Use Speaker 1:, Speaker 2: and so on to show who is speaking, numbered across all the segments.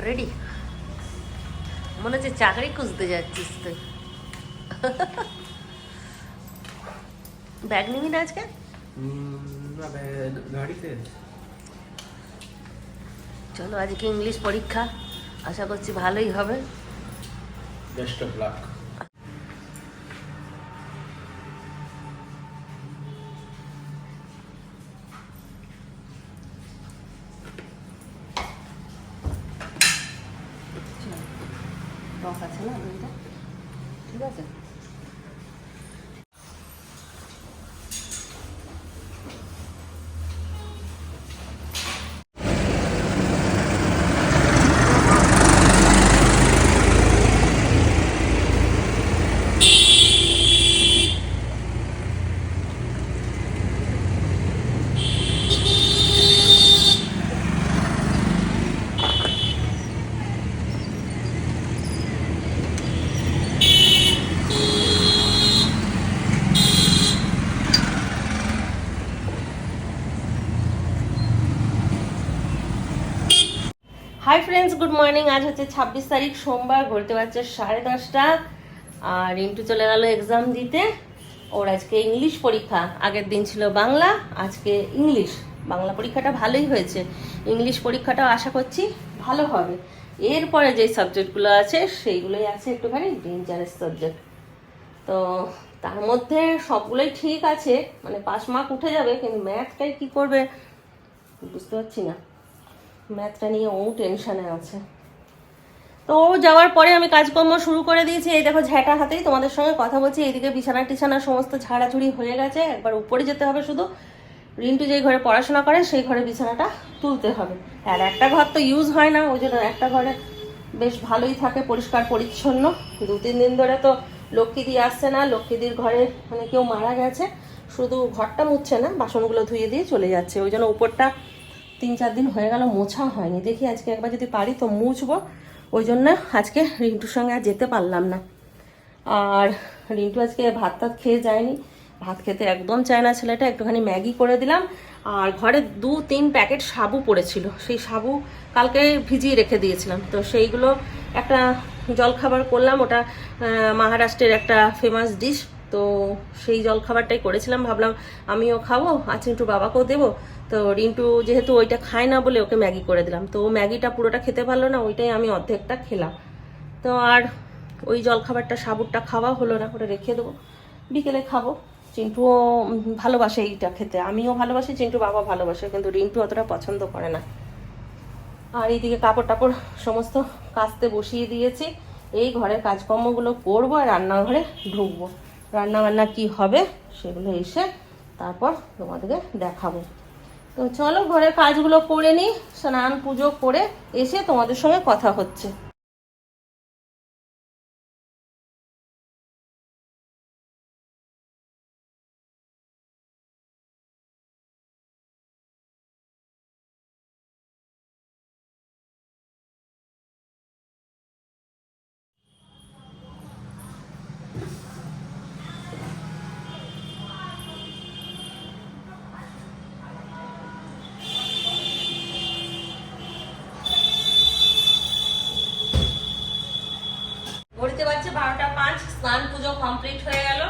Speaker 1: Ready মনে হচ্ছে চাকরি খুঁজতে যাচ্ছিস তুই। ব্যাগ নিবি না আজকে? চলো আজকে ইংলিশ পরীক্ষা। আশা করছি ভালোই হবে।
Speaker 2: বেস্ট অফ লাক
Speaker 1: টক আছে না দুইটা ঠিক আছে হাই ফ্রেন্ডস গুড মর্নিং আজ হচ্ছে ছাব্বিশ তারিখ, সোমবার ঘুরতে পারছে সাড়ে দশটা। আর ইন্টু চলে গেল এক্সাম দিতে। ওর আজকে ইংলিশ পরীক্ষা। আগের দিন ছিল বাংলা, আজকে ইংলিশ বাংলা পরীক্ষাটা ভালোই হয়েছে। ইংলিশ পরীক্ষাটাও আশা করছি ভালো হবে। এরপরে যে সাবজেক্টগুলো আছে, সেইগুলোই আছে একটুখানি ডেঞ্জারাস সাবজেক্ট তো তার মধ্যে সবগুলোই ঠিক আছে। মানে পাস মার্ক উঠে যাবে, কিন্তু ম্যাথটাই কি করবে, বুঝতে পারছি না। ম্যাথটা নিয়ে ও টেনশনে আছে। তো ও যাওয়ার পরে আমি কাজকর্ম শুরু করে দিয়েছি। এই দেখো ঝ্যাঁটা হাতেই তোমাদের সঙ্গে কথা বলছি। এইদিকে বিছানা টিছানা সমস্ত ঝাড়াঝুড়ি হয়ে গেছে। একবার উপরে যেতে হবে শুধু। রিন্টু যেই ঘরে পড়াশোনা করে, সেই ঘরে বিছানাটা তুলতে হবে। আর একটা ঘর তো ইউজ হয় না, ওই জন্য একটা ঘরে বেশ ভালোই থাকে, পরিষ্কার, পরিচ্ছন্ন। দু, তিন দিন ধরে তো লক্ষ্মীদি আসছে না, লক্ষ্মীদির ঘরে মানে কেউ মারা গেছে। শুধু ঘরটা মুছছে না, বাসনগুলো ধুয়ে দিয়ে চলে যাচ্ছে। ওই জন্য উপরটা তিন চার দিন হয়ে গেল, মোছা হয়নি। দেখি আজকে একবার যদি পারি তো মুছবো। ওই জন্য আজকে রিন্টুর সঙ্গে আর যেতে পারলাম না। আর রিন্টু আজকে ভাত টাত খেয়ে যায়নি। ভাত খেতে একদম চায় না ছেলেটা, একটুখানি ম্যাগি করে দিলাম। আর ঘরে দু তিন প্যাকেট সাবু পড়েছিল। সেই সাবু কালকে ভিজিয়ে রেখে দিয়েছিলাম। তো সেইগুলো একটা জলখাবার করলাম। ওটা মহারাষ্ট্রের একটা ফেমাস ডিশ তো সেই জলখাবারটাই করেছিলাম, ভাবলাম আমিও খাব, আর চিন্টু বাবাকেও দেবো। তো রিন্টু যেহেতু ওইটা খায় না বলে ওকে ম্যাগি করে দিলাম। তো ম্যাগিটা পুরোটা খেতে পারল না, ওইটাই আমি অর্ধেকটা খেলাম। তো আর ওই জলখাবারটা, সাবুরটা খাওয়া হলো না, ওটা রেখে দেবো। বিকেলে খাব। চিন্টুও ভালোবাসে এইটা খেতে। আমিও ভালোবাসি চিন্টু বাবা ভালোবাসে, কিন্তু রিন্টু অতটা পছন্দ করে না। আর এইদিকে কাপড় টাপড় সমস্ত কাচতে বসিয়ে দিয়েছি। এই ঘরের কাজকর্মগুলো করব আর রান্নাঘরে ঢুকবো। রান্না বান্না কি হবে সেগুলো এসে তারপর তোমাদেরকে দেখাবো। তো চলো ঘরের কাজগুলো করে নিই, স্নান পুজো করে এসে তোমাদের সঙ্গে কথা হচ্ছে ঘড়িতে বাজছে বারোটা পাঁচ স্নান পুজো কমপ্লিট হয়ে গেল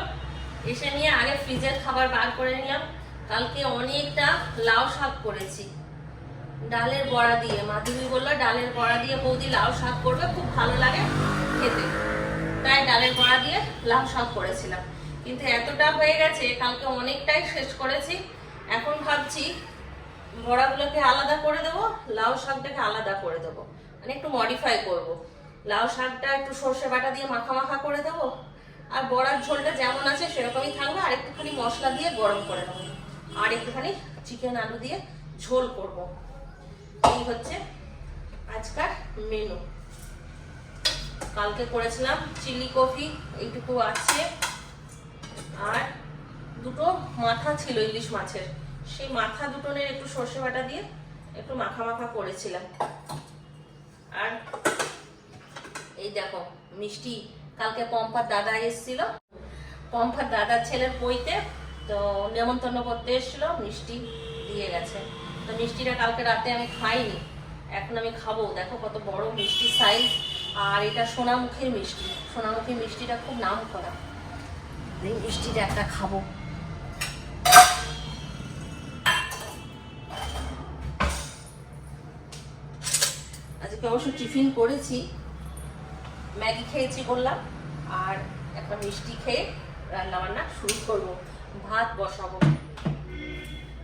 Speaker 1: এসে নিয়ে আগে ফ্রিজের খাবার বার করে নিলাম। কালকে অনেকটা লাউ শাক করেছি। ডালের বড়া দিয়ে। মাধবী বলল, ডালের বড়া দিয়ে বৌদি লাউ শাক করবে, খুব ভালো লাগে খেতে। তাই ডালের বড়া দিয়ে লাউ শাক করেছিলাম। কিন্তু এতটা হয়ে গেছে, কালকে অনেকটাই শেষ করেছি। এখন ভাবছি বড়াগুলোকে আলাদা করে দেবো, লাউ শাকটাকে আলাদা করে দেবো। মানে একটু মডিফাই করব। লাউ শাকটা একটু সর্ষে বাটা দিয়ে মাখা মাখা করে দেবো। আর বড়ার ঝোলটা যেমন আছে সেরকমই থাকবে, আর একটুখানি মশলা দিয়ে গরম করে নেব। আর একটুখানি চিকেন আলু দিয়ে ঝোল করব। এই হচ্ছে আজকার মেনু কালকে করেছিলাম চিলি কফি, এইটুকু আছে। আর দুটো মাথা ছিল ইলিশ মাছের। সেই মাথা দুটোনের একটু সর্ষে বাটা দিয়ে একটু মাখা মাখা করেছিলাম। আর এই দেখো, মিষ্টি কালকে পম্পার দাদা এসেছিল। পম্পার দাদার ছেলের বইতে তো নেমন্তন্ন করতে এসেছিল, মিষ্টি দিয়ে গেছে। তো মিষ্টিটা কালকে রাতে আমি খাইনি, এখন আমি খাব। দেখো কত বড় মিষ্টি সাইজ আর এটা সোনামুখীর মিষ্টি। সোনামুখীর মিষ্টিটা খুব নাম করা। এই মিষ্টিটা একটা খাব। আজকে অবশ্য টিফিন করেছি ম্যাগি খেয়েছি বললাম, আর একটা মিষ্টি খেয়ে রান্না বান্না শুরু করব। ভাত বসাবো।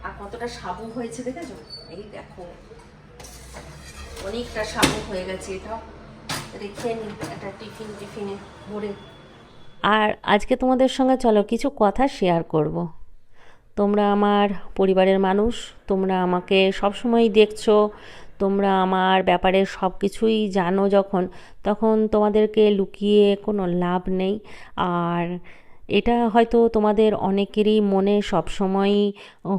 Speaker 1: আর কতটা সাবু হয়েছে দেখেছ? এই দেখো। অনেকটা সাবু হয়ে গেছে এটাও রেখে নি একটা টিফিন, টিফিনে ভরে।
Speaker 3: আর আজকে তোমাদের সঙ্গে চলো, কিছু কথা শেয়ার করব। তোমরা আমার পরিবারের মানুষ, তোমরা আমাকে সবসময়ই দেখছ তোমরা আমার ব্যাপারে সব কিছুই জানো যখন, তখন তোমাদেরকে লুকিয়ে কোনো লাভ নেই। আর এটা হয়তো তোমাদের অনেকেরই মনে সবসময়ই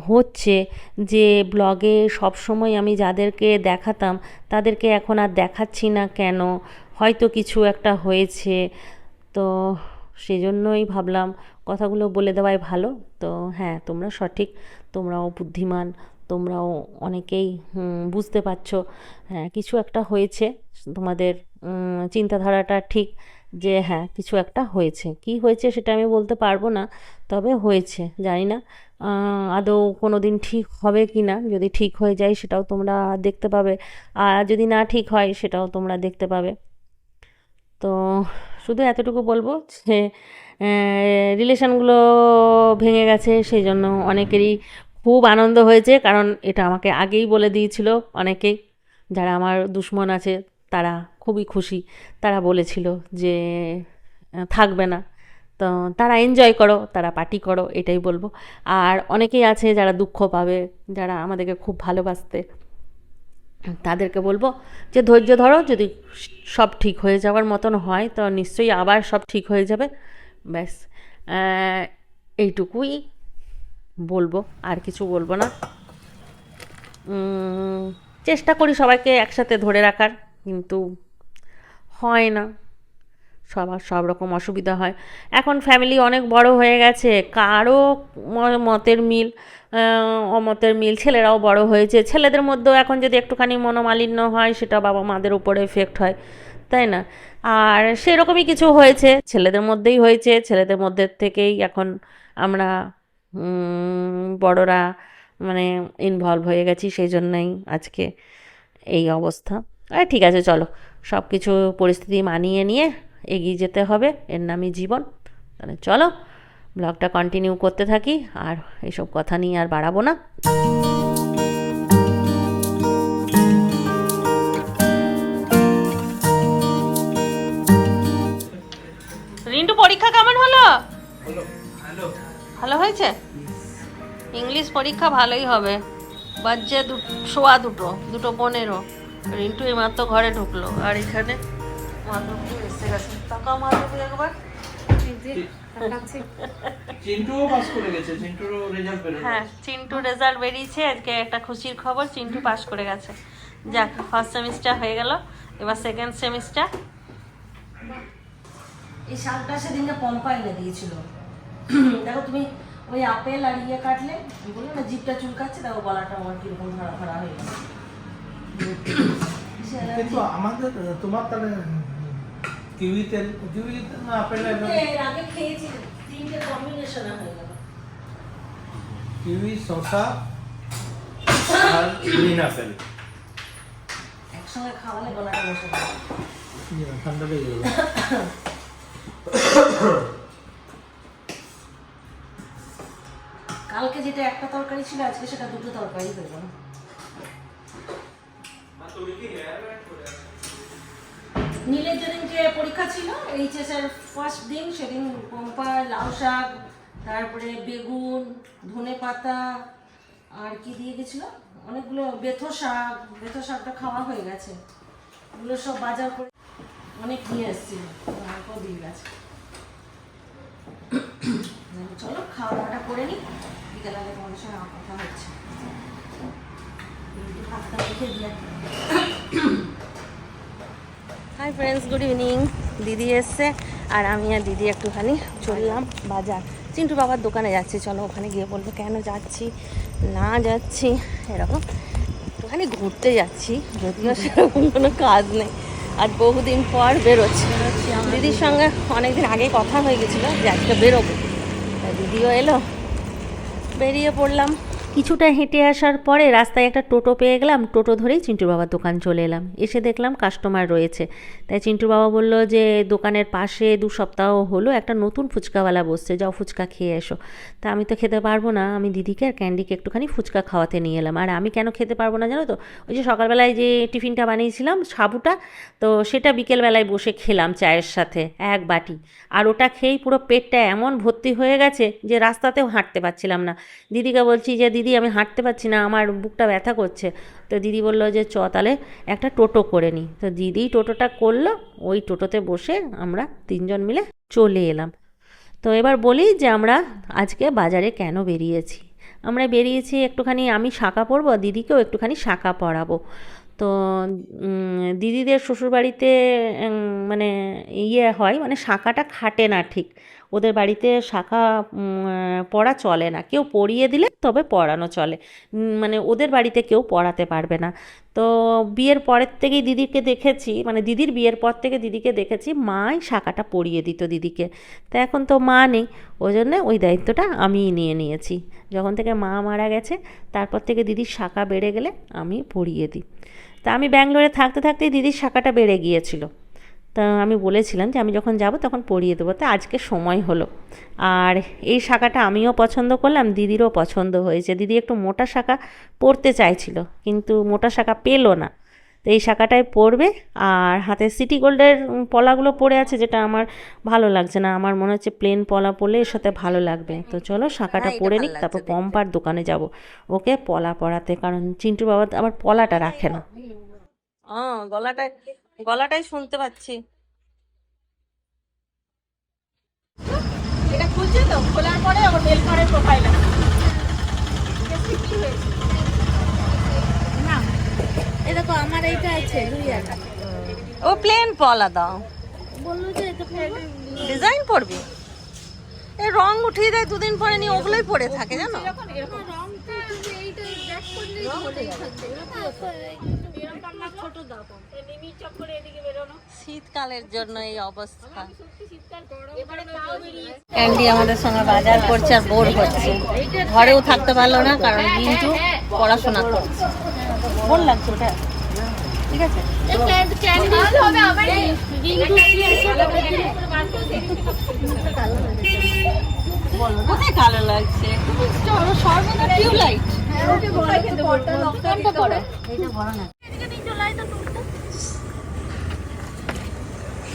Speaker 3: হচ্ছে যে, ব্লগে সবসময় আমি যাদেরকে দেখাতাম, তাদেরকে এখন আর দেখাচ্ছি না কেন? হয়তো কিছু একটা হয়েছে। তো সেজন্যই ভাবলাম কথাগুলো বলে দেওয়াই ভালো। তো হ্যাঁ তোমরা সঠিক, তোমরাও বুদ্ধিমান তোমরাও অনেকেই বুঝতে পারছ। হ্যাঁ কিছু একটা হয়েছে। তোমাদের চিন্তাধারাটা ঠিক যে হ্যাঁ কিছু একটা হয়েছে। কি হয়েছে সেটা আমি বলতে পারব না, তবে হয়েছে, জানি না। আদৌ কোনো দিন ঠিক হবে কি না? যদি ঠিক হয়ে যায় সেটাও তোমরা দেখতে পাবে। আর যদি না ঠিক হয় সেটাও তোমরা দেখতে পাবে। তো, শুধু এতটুকু বলব যে রিলেশনগুলো ভেঙে গেছে, সেই জন্য অনেকেরই খুব আনন্দ হয়েছে, কারণ এটা আমাকে আগেই বলে দিয়েছিল অনেকেই যারা আমার দুশ্মন আছে, তারা খুবই খুশি। তারা বলেছিল যে থাকবে না। তো তারা এনজয় করো, তারা পার্টি করো, এটাই বলব। আর অনেকেই আছে যারা দুঃখ পাবে, যারা আমাদেরকে খুব ভালোবাসতে। তাদেরকে বলব যে, ধৈর্য ধরো, যদি সব ঠিক হয়ে যাওয়ার মতন হয়, তো নিশ্চয়ই আবার সব ঠিক হয়ে যাবে। ব্যাস এইটুকুই। বলব, আর কিছু বলব না। চেষ্টা করি সবাইকে একসাথে ধরে রাখার, কিন্তু হয় না। সবার সব রকম অসুবিধা হয়। এখন ফ্যামিলি অনেক বড় হয়ে গেছে, কারও মতের মিল অমতের মিল ছেলেরাও বড় হয়েছে। ছেলেদের মধ্যেও এখন যদি একটুখানি মনোমালিন্য হয়, সেটা বাবা মাদের উপরে এফেক্ট হয়, তাই না? আর সেরকমই কিছু হয়েছে, ছেলেদের মধ্যেই হয়েছে। ছেলেদের মধ্যে থেকেই এখন আমরা বড়রা মানে ইনভলভ হয়ে গেছি সেই জন্যই আজকে এই অবস্থা। আর ঠিক আছে চলো। সব কিছু পরিস্থিতি মানিয়ে নিয়ে এগিয়ে যেতে হবে। এর নামই জীবন। তাহলে চলো ব্লগটা কন্টিনিউ করতে থাকি আর এসব কথা নিয়ে আর বাড়াবো না।
Speaker 1: রিন্টু পরীক্ষা কেমন হলো? ভালো হয়েছে? ইংলিশ পরীক্ষা ভালোই হবে। বাজছে দু- সোয়া দুটো দুটো পনেরো। রিন্টু এইমাত্র ঘরে ঢুকলো। আর এখানে মাধবী এসে গেছে। মাধবী একবার। হ্যাঁ চিন্টু রেজাল্ট বেরিয়েছে। আজকে একটা খুশির খবর চিন্টু পাস করে গেছে। যাক ফার্স্ট সেমিস্টার হয়ে গেল। এবার সেকেন্ড সেমিস্টার এই শাকটা সেদিনকে পম্পা এনে দিয়েছিল। দেখো তুমি ওই আপেল আর ইয়ে কাটলে কি বলল না জিপটা চুলকাচ্ছে দেখো গলাটা আমার কীরকম ধরা ধরা হয়ে গেছে।
Speaker 4: কিন্তু আমাদের তোমার তাহলে কিউই তেল কিউই তেল না আপেল
Speaker 1: এর আগে খেয়েছি তিনটে কম্বিনেশনে হয়ে গেল।
Speaker 4: কিউই শসা আর গ্রিন আপেল।
Speaker 1: একসঙ্গে খাওয়ালে গলাটা বসে যাবে।
Speaker 4: ঠান্ডা লেগে যাবে
Speaker 1: যেটা একটা তরকারি ছিল আজকে সেটা দুটো তরকারি হয়ে গেল। নীলের যেদিনকে পরীক্ষা ছিল এইচএস এর ফার্স্ট দিন সেদিন পম্পা লাউ শাক তারপরে বেগুন ধনে পাতা আর কি দিয়ে গেছিল? অনেকগুলো বেথো শাক বেথো শাকটা খাওয়া হয়ে গেছে। ওগুলো সব বাজার করে অনেক নিয়ে এসেছিল তারপর দিয়ে গেছে। খাওয়া দাওয়াটা করে নিই। বিকেল আগে তোমাদের সঙ্গে আমার কথা হচ্ছে। ভাতটা রেখে দিয়ে হাই ফ্রেন্ডস গুড ইভিনিং দিদি এসছে আর আমি আর দিদি একটুখানি চললাম বাজার। চিন্টু বাবার দোকানে যাচ্ছি চলো ওখানে গিয়ে বলব কেন যাচ্ছি না যাচ্ছি এরকম। একটু একটুখানি ঘুরতে যাচ্ছি যদিও সেরকম কোনো কাজ নেই। আজ বহুদিন পর বেরোচ্ছি। দিদির সঙ্গে অনেকদিন আগে কথা হয়ে গেছিল যে আজকে বেরোবো। দিদিও এলো। বেরিয়ে পড়লাম।
Speaker 3: কিছুটা হেঁটে আসার পরে রাস্তায় একটা টোটো পেয়ে গেলাম। টোটো ধরেই চিন্টু বাবার দোকান চলে এলাম। এসে দেখলাম কাস্টমার রয়েছে। তাই চিন্টুর বাবা বলল যে, দোকানের পাশে দু সপ্তাহ হলো একটা নতুন ফুচকাওয়ালা বসছে, যাও ফুচকা খেয়ে এসো। তা আমি তো খেতে পারব না। আমি দিদিকে আর ক্যান্ডিকে একটুখানি ফুচকা খাওয়াতে নিয়ে এলাম। আর আমি কেন খেতে পারব না জানো তো? ওই যে সকালবেলায় যে টিফিনটা বানিয়েছিলাম, সাবুটা, তো সেটা বিকেলবেলায় বসে খেলাম চায়ের সাথে, এক বাটি। আর ওটা খেয়েই পুরো পেটটা এমন ভর্তি হয়ে গেছে যে রাস্তাতেও হাঁটতে পারছিলাম না। দিদিকে বলছি যে দিদি, আমি হাঁটতে পারছি না, আমার বুকটা ব্যথা করছে। তো দিদি বলল যে, চ তাহলে একটা টোটো করে নিই তো দিদি টোটোটা করল, ওই টোটোতে বসে আমরা তিনজন মিলে চলে এলাম। তো এবার বলি যে, আমরা আজকে বাজারে কেন বেরিয়েছি? আমরা বেরিয়েছি একটুখানি, আমি শাঁখা পরবো দিদিকেও একটুখানি শাঁখা পরাবো। তো দিদিদের শ্বশুরবাড়িতে মানে ইয়ে হয় মানে শাঁখাটা খাটে না ঠিক। ওদের বাড়িতে শাখা পড়া চলে না। কেউ পড়িয়ে দিলে তবে পড়ানো চলে। মানে ওদের বাড়িতে কেউ পড়াতে পারবে না। তো বিয়ের পরের থেকেই দিদিকে দেখেছি মানে দিদির বিয়ের পর থেকে দিদিকে দেখেছি, মাই শাখাটা পরিয়ে দিত দিদিকে। তা এখন তো মা নেই, ওই জন্য ওই দায়িত্বটা আমিই নিয়ে নিয়েছি। যখন থেকে মা মারা গেছে, তারপর থেকে দিদির শাখা বেড়ে গেলে আমি পরিয়ে দিই। তা আমি ব্যাঙ্গালোরে থাকতে থাকতেই দিদির শাখাটা বেড়ে গিয়েছিল। তা আমি বলেছিলাম যে আমি যখন যাব তখন পরিয়ে দেবো। তা আজকে সময় হলো। আর এই শাখাটা আমিও পছন্দ করলাম দিদিরও পছন্দ হয়েছে। দিদি একটু মোটা শাখা পরতে চাইছিল কিন্তু মোটা শাখা পেল না। তো এই শাখাটায় পরবে আর হাতে সিটি গোল্ডের পলাগুলো পরে আছে যেটা আমার ভালো লাগছে না। আমার মনে হচ্ছে প্লেন পলা পরলে এর সাথে ভালো লাগবে। তো চলো শাখাটা
Speaker 1: হ্যাঁ,
Speaker 3: পরে নিক তারপর পম্পার দোকানে যাব। ওকে পলা পরাতে কারণ চিন্টু বাবা আবার পলাটা রাখে না।
Speaker 1: ও গলাটাই শুনতে পাচ্ছি।
Speaker 5: এটা খুলছে তো? খোলার পরে আবার মেল করে প্রোফাইল এই দেখো আমার এইটা আছে দুই হাজার
Speaker 1: ও প্লেন পলা দাও।
Speaker 5: বলল যে এটা
Speaker 1: ডিজাইন পরবি এই রং উঠিয়ে দেয় দুদিন পরে নিয়ে ওগুলোই পরে থাকে জানো?
Speaker 5: এরকম
Speaker 1: শীতকালের জন্য এই অবস্থা। ক্যান্ডি আমাদের সঙ্গে বাজার করছে আর বোর হচ্ছে। ঘরেও থাকতে পারল না কারণ কিন্তু পড়াশোনা করছে। বোর লাগছে ওটা? ঠিক আছে? কোথায় কালো লাগছে? সর্বদা টিউবলাইট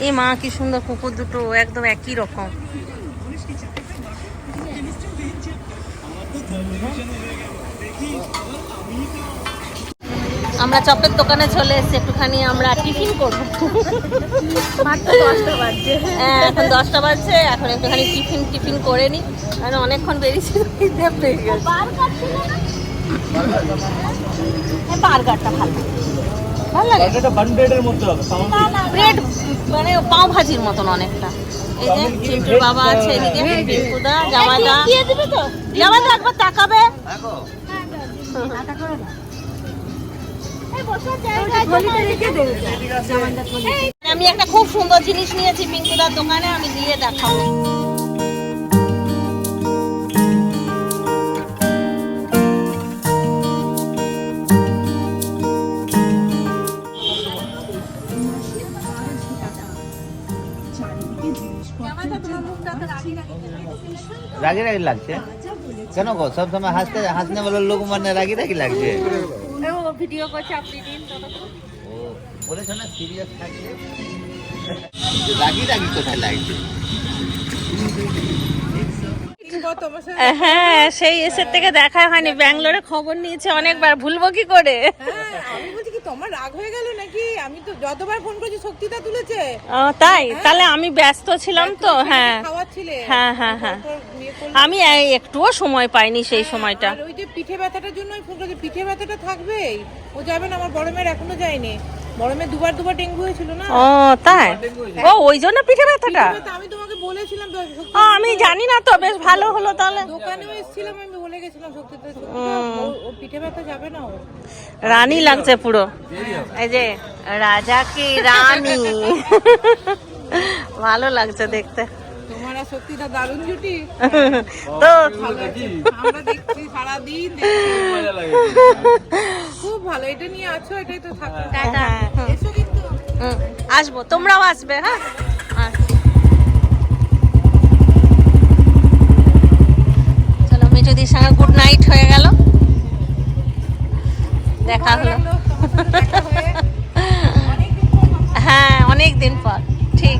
Speaker 1: এ মা কি সুন্দর কুকুর দুটো একদম একই রকম। আমরা চপের দোকানে চলে এসেছি একটুখানি আমরা টিফিন করব। হ্যাঁ, এখন দশটা বাজছে এখন একটুখানি টিফিন টিফিন করে নি। কারণ অনেকক্ষণ বেরিয়েছি বার্গারটা ভালো। ভালো লাগে?
Speaker 2: এটা বান্ডেডের মধ্যে হবে
Speaker 1: ব্রেড মানে পাও ভাজির মতন অনেকটা। এই যে চিন্টুর বাবা আছে এদিকে পিঙ্কুদা জামাদা জামাদা একবার তাকাবে। আমি একটা খুব সুন্দর জিনিস নিয়েছি পিঙ্কুদার দোকানে আমি দিয়ে দেখাবো।
Speaker 6: রাগি রাগি লাগছে? কেন গো? সব সময় হাসতে হাসনে বলে লোক মানে রাগি রাগি লাগছে।
Speaker 1: ভিডিও করছে আপনি দিন
Speaker 6: ও বলেছ না সিরিয়াস থাকছে। রাগি রাগি কোথায় লাগছে?
Speaker 1: হ্যাঁ সেই এসের থেকে দেখা হয়নি। ব্যাঙ্গালোরে খবর নিয়েছে অনেকবার। ভুলবো কি করে?
Speaker 7: হ্যাঁ, আমি বলছি কি তোমার রাগ হয়ে গেল নাকি? আমি তো যতবার ফোন করেছি শক্তিটা তুলেছে।
Speaker 1: তাই? তাহলে আমি ব্যস্ত ছিলাম তো হ্যাঁ। হ্যাঁ, হ্যাঁ, হ্যাঁ।
Speaker 7: ইয়ে
Speaker 1: আমি একটুও সময় পাইনি সেই সময়টা।
Speaker 7: আর ওই যে পিঠে ব্যথাটার জন্য ফোন করেছি। পিঠে ব্যথাটা থাকবেই। ও যাবে না আমার বড় মেয়ের এখনও যায়নি। মেয়ের দুবার দুবার ডেঙ্গু হয়েছিল না?
Speaker 1: ও তাই? ও ওই জন্য পিঠে ব্যথাটা?
Speaker 7: আমি তোমাকে বলেছিলাম তো,
Speaker 1: আমি জানি না তো ভালো হলো তাহলে?
Speaker 7: দোকানেও এসেছিলাম আমি বলে গেছিলাম শক্তিতে ও পিঠে ব্যথা যাবে না ওর
Speaker 3: রানী লাগছে পুরো। এই যে রাজা কি রানী? ভালো লাগছে দেখতে।
Speaker 7: তোমার আর শক্তিটা দারুণ জুটি।
Speaker 3: তো।
Speaker 7: আমরা দেখছি সারাদিন খুব ভালো এটা নিয়ে আছো এটাই তো থাকো।
Speaker 3: টাটা
Speaker 7: এসো কিন্তু।
Speaker 3: আসব তোমরাও আসবে হ্যাঁ? মিঠুদির সঙ্গে গুড নাইট হয়ে গেল। দেখা হলো।
Speaker 7: হয়ে
Speaker 3: অনেক দিন পর ঠিক।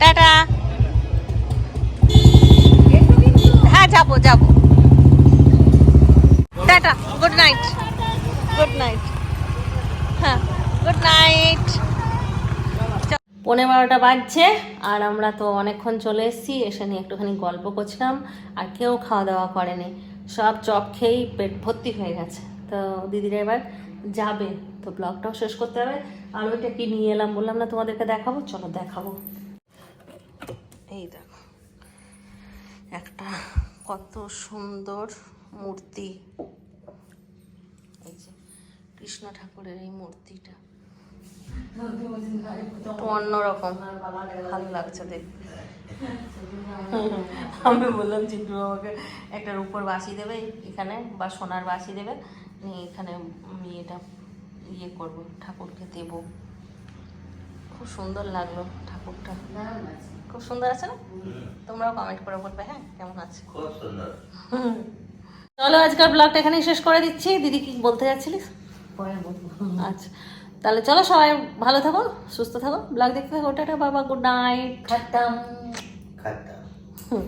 Speaker 3: টাটা। হ্যাঁ যাব যাব। Tata good night good night হ্যাঁ গুড নাইট পনেরো বারোটা বাজছে, আর আমরা তো অনেকক্ষণ চলে এসেছি, এসে নিয়ে একটুখানি গল্প করছিলাম, আর কেউ খাওয়া দাওয়া করেনি। সব চপ খেয়েই পেট ভর্তি হয়ে গেছে। তো দিদিরা এবার যাবে, তো ব্লগটাও শেষ করতে হবে। আর ওইটা কি নিয়ে এলাম বললাম না, তোমাদেরকে দেখাবো, চলো দেখাবো। এই দেখো, একটা কত সুন্দর মূর্তি। এই যে, কৃষ্ণ ঠাকুরের এই মূর্তিটা। অন্যরকম। ভালো লাগছে দেখতে। আমি বললাম চিন্টু আমাকে একটা রূপোর বাসি দেবে এখানে বা সোনার বাসি দেবে নিয়ে এখানে আমি এটা ইয়ে করব ঠাকুরকে দেব। খুব সুন্দর লাগল ঠাকুরটা। খুব সুন্দর আছে না? তোমরাও কমেন্ট করে বলবে হ্যাঁ কেমন আছে?
Speaker 6: খুব সুন্দর।
Speaker 3: চলো আজকের ব্লগটা এখানেই শেষ করে দিচ্ছি। দিদি কি বলতে যাচ্ছিলিস? আচ্ছা। তাহলে চলো সবাই ভালো থাকো সুস্থ থাকো ব্লগ দেখতে থাকো টাটা বাবা গুড নাইট খাতাম।
Speaker 6: খাতাম।
Speaker 3: হুম।